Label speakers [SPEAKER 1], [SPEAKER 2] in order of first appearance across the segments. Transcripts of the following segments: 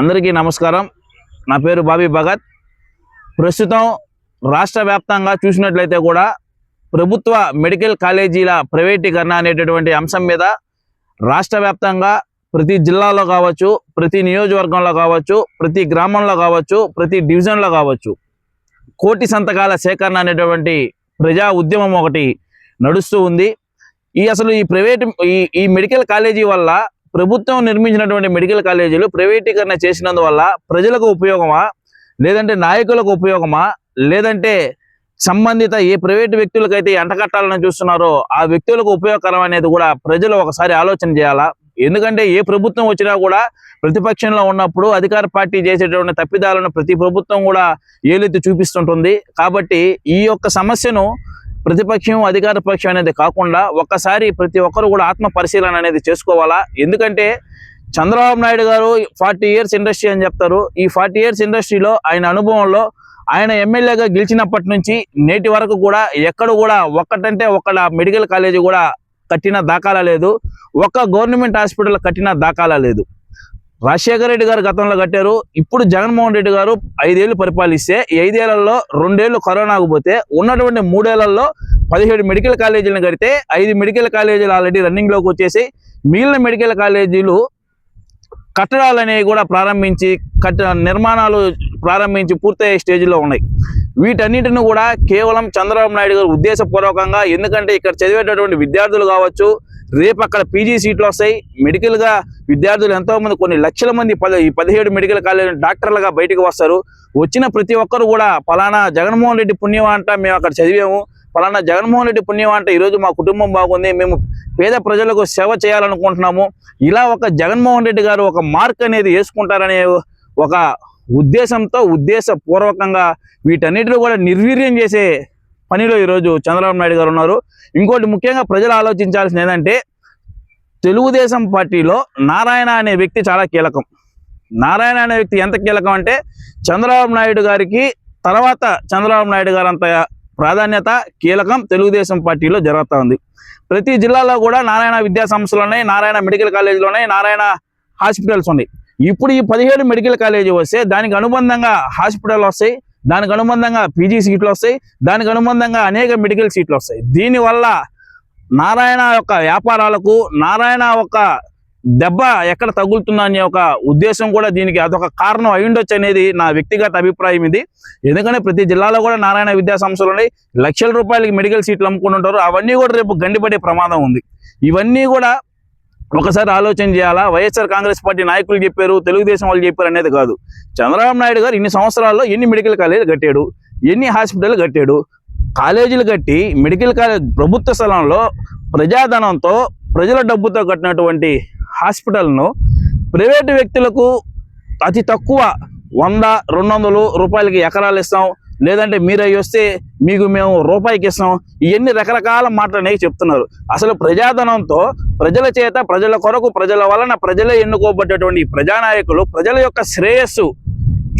[SPEAKER 1] అందరికీ నమస్కారం. నా పేరు బాబీ భగత్. ప్రస్తుతం రాష్ట్ర వ్యాప్తంగా చూసినట్లయితే కూడా ప్రభుత్వ మెడికల్ కాలేజీల ప్రైవేటీకరణ అనేటటువంటి అంశం మీద రాష్ట్ర వ్యాప్తంగా ప్రతి జిల్లాలో కావచ్చు ప్రతి నియోజకవర్గంలో కావచ్చు ప్రతి గ్రామంలో కావచ్చు ప్రతి డివిజన్లో కావచ్చు కోటి సంతకాల సేకరణ అనేటువంటి ప్రజా ఉద్యమం ఒకటి నడుస్తూ ఉంది. ఈ అసలు ఈ ప్రైవేట్ ఈ ఈ మెడికల్ కాలేజీ వల్ల ప్రభుత్వం నిర్మించినటువంటి మెడికల్ కాలేజీలు ప్రైవేటీకరణ చేసినందువల్ల ప్రజలకు ఉపయోగమా? లేదంటే నాయకులకు ఉపయోగమా? లేదంటే సంబంధిత ఏ ప్రైవేట్ వ్యక్తులకైతే ఎంటకట్టాలని చూస్తున్నారో ఆ వ్యక్తులకు ఉపయోగకరం అనేది కూడా ప్రజలు ఒకసారి ఆలోచన చేయాలా? ఎందుకంటే ఏ ప్రభుత్వం వచ్చినా కూడా ప్రతిపక్షంలో ఉన్నప్పుడు అధికార పార్టీ చేసేటువంటి తప్పిదాలను ప్రతి ప్రభుత్వం కూడా ఏలెత్తి చూపిస్తుంటుంది. కాబట్టి ఈ యొక్క సమస్యను ప్రతిపక్షం అధికార పక్షం అనేది కాకుండా ఒక్కసారి ప్రతి ఒక్కరు కూడా ఆత్మ పరిశీలన అనేది చేసుకోవాలా? ఎందుకంటే చంద్రబాబు నాయుడు గారు ఫార్టీ ఇయర్స్ ఇండస్ట్రీ అని చెప్తారు. ఈ ఫార్టీ ఇయర్స్ ఇండస్ట్రీలో ఆయన అనుభవంలో ఆయన ఎమ్మెల్యేగా గెలిచినప్పటి నుంచి నేటి వరకు కూడా ఎక్కడ కూడా ఒక్కటంటే ఒక్కడ మెడికల్ కాలేజీ కూడా కట్టిన దాఖలా లేదు. ఒక్క గవర్నమెంట్ హాస్పిటల్ కట్టిన దాఖలా లేదు. రాజశేఖర రెడ్డి గారు గతంలో కట్టారు. ఇప్పుడు జగన్మోహన్ రెడ్డి గారు ఐదేళ్ళు పరిపాలిస్తే ఈ ఐదేళ్ళలో రెండేళ్ళు కరోనాకు పోతే ఉన్నటువంటి మూడేళ్ళలో పదిహేడు మెడికల్ కాలేజీలను కడితే ఐదు మెడికల్ కాలేజీలు ఆల్రెడీ రన్నింగ్లోకి వచ్చేసి మిగిలిన మెడికల్ కాలేజీలు కట్టడాలు అనేవి కూడా ప్రారంభించి కట్ట నిర్మాణాలు ప్రారంభించి పూర్తయ్యే స్టేజ్లో ఉన్నాయి. వీటన్నిటిని కూడా కేవలం చంద్రబాబు నాయుడు గారు ఉద్దేశపూర్వకంగా ఎందుకంటే ఇక్కడ చదివేటటువంటి విద్యార్థులు కావచ్చు రేపు అక్కడ పీజీ సీట్లు వస్తాయి మెడికల్గా విద్యార్థులు ఎంతో మంది కొన్ని లక్షల మంది పది ఈ పదిహేడు మెడికల్ కాలేజ్ డాక్టర్లుగా బయటకు వస్తారు. వచ్చిన ప్రతి ఒక్కరు కూడా పలానా జగన్మోహన్ రెడ్డి పుణ్యం అంట మేము అక్కడ చదివాము. పలానా జగన్మోహన్ రెడ్డి పుణ్యం అంట ఈరోజు మా కుటుంబం బాగుంది. మేము పేద ప్రజలకు సేవ చేయాలనుకుంటున్నాము. ఇలా ఒక జగన్మోహన్ రెడ్డి గారు ఒక మార్క్ అనేది వేసుకుంటారనే ఒక ఉద్దేశంతో ఉద్దేశపూర్వకంగా వీటన్నిటిని కూడా నిర్వీర్యం చేసే పనిలో ఈరోజు చంద్రబాబు నాయుడు గారు ఉన్నారు. ఇంకోటి ముఖ్యంగా ప్రజలు ఆలోచించాల్సింది ఏంటంటే తెలుగుదేశం పార్టీలో నారాయణ అనే వ్యక్తి చాలా కీలకం. నారాయణ అనే వ్యక్తి ఎంత కీలకం అంటే చంద్రబాబు నాయుడు గారికి తర్వాత చంద్రబాబు నాయుడు గారు అంత ప్రాధాన్యత కీలకం తెలుగుదేశం పార్టీలో జరుగుతూ ఉంది. ప్రతి జిల్లాలో కూడా నారాయణ విద్యా సంస్థలు ఉన్నాయి నారాయణ మెడికల్ కాలేజీలు ఉన్నాయి నారాయణ హాస్పిటల్స్ ఉన్నాయి. ఇప్పుడు ఈ పదిహేడు మెడికల్ కాలేజీ వస్తే దానికి అనుబంధంగా హాస్పిటల్ వస్తాయి దానికి అనుబంధంగా పీజీ సీట్లు వస్తాయి దానికి అనుబంధంగా అనేక మెడికల్ సీట్లు వస్తాయి. దీనివల్ల నారాయణ యొక్క వ్యాపారాలకు నారాయణ యొక్క దెబ్బ ఎక్కడ తగులుతుందనే ఒక ఉద్దేశం కూడా దీనికి అదొక కారణం అయి ఉండొచ్చు అనేది నా వ్యక్తిగత అభిప్రాయం ఇది. ఎందుకంటే ప్రతి జిల్లాలో కూడా నారాయణ విద్యా సంస్థలు ఉన్నాయి. లక్షల రూపాయలకి మెడికల్ సీట్లు అమ్ముకుంటుంటారు అవన్నీ కూడా రేపు గండిపడే ప్రమాదం ఉంది. ఇవన్నీ కూడా ఒకసారి ఆలోచన చేయాలా? వైఎస్ఆర్ కాంగ్రెస్ పార్టీ నాయకులు చెప్పారు తెలుగుదేశం వాళ్ళు చెప్పారు అనేది కాదు. చంద్రబాబు నాయుడు గారు ఇన్ని సంవత్సరాల్లో ఎన్ని మెడికల్ కాలేజీలు కట్టాడు? ఎన్ని హాస్పిటల్ కట్టాడు? కాలేజీలు కట్టి మెడికల్ కాలేజ్ ప్రభుత్వ స్థలంలో ప్రజాధనంతో ప్రజల డబ్బుతో కట్టినటువంటి హాస్పిటల్ను ప్రైవేటు వ్యక్తులకు అతి తక్కువ వంద రెండు వందలు రూపాయలకి ఎకరాలు ఇస్తాం. లేదంటే మీరు అవి వస్తే మీకు మేము రూపాయికి ఇస్తాం. ఇవన్నీ రకరకాల మాటలు అనేవి చెప్తున్నారు. అసలు ప్రజాధనంతో ప్రజల చేత ప్రజల కొరకు ప్రజల వలన ప్రజలే ఎన్నుకోబడ్డటువంటి ప్రజానాయకులు ప్రజల యొక్క శ్రేయస్సు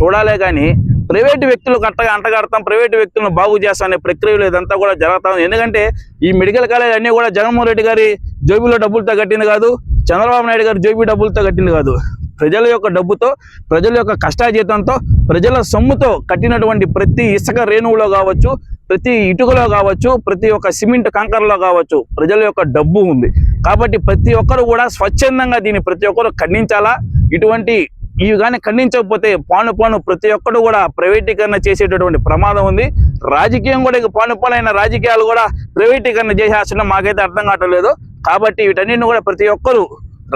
[SPEAKER 1] చూడాలే కానీ ప్రైవేటు వ్యక్తులు కట్టగా అంటగడతాం ప్రైవేటు వ్యక్తులను బాగు చేస్తాం అనే ప్రక్రియలు ఇదంతా కూడా జరుగుతా ఎందుకంటే ఈ మెడికల్ కాలేజ్ అన్నీ కూడా జగన్మోహన్ రెడ్డి గారి జోబీలో డబ్బులతో కట్టింది కాదు చంద్రబాబు నాయుడు గారి జోబీ డబ్బులతో కట్టింది కాదు. ప్రజల యొక్క డబ్బుతో ప్రజల యొక్క కష్టాజీతంతో ప్రజల సొమ్ముతో కట్టినటువంటి ప్రతి ఇసుక రేణువులో కావచ్చు ప్రతి ఇటుకలో కావచ్చు ప్రతి ఒక్క సిమెంట్ కంకరలో కావచ్చు ప్రజల యొక్క డబ్బు ఉంది. కాబట్టి ప్రతి ఒక్కరు కూడా స్వచ్ఛందంగా దీన్ని ప్రతి ఒక్కరు ఖండించాలా? ఇటువంటి ఇవి కానీ ఖండించకపోతే పాను పాను ప్రతి ఒక్కరు కూడా ప్రైవేటీకరణ చేసేటటువంటి ప్రమాదం ఉంది. రాజకీయం కూడా ఇక పాను పాలైన రాజకీయాలు కూడా ప్రైవేటీకరణ చేసేస్తున్నా మాకైతే అర్థం కావట్లేదు. కాబట్టి వీటన్నిటిని కూడా ప్రతి ఒక్కరు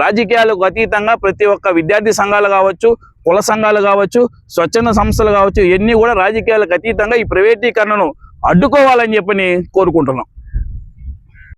[SPEAKER 1] రాజకీయాలకు అతీతంగా ప్రతి ఒక్క విద్యార్థి సంఘాలు కావచ్చు కుల సంఘాలు కావచ్చు స్వచ్ఛంద సంస్థలు కావచ్చు ఇవన్నీ కూడా రాజకీయాలకు అతీతంగా ఈ ప్రైవేటీకరణను అడ్డుకోవాలని చెప్పని కోరుకుంటున్నాం.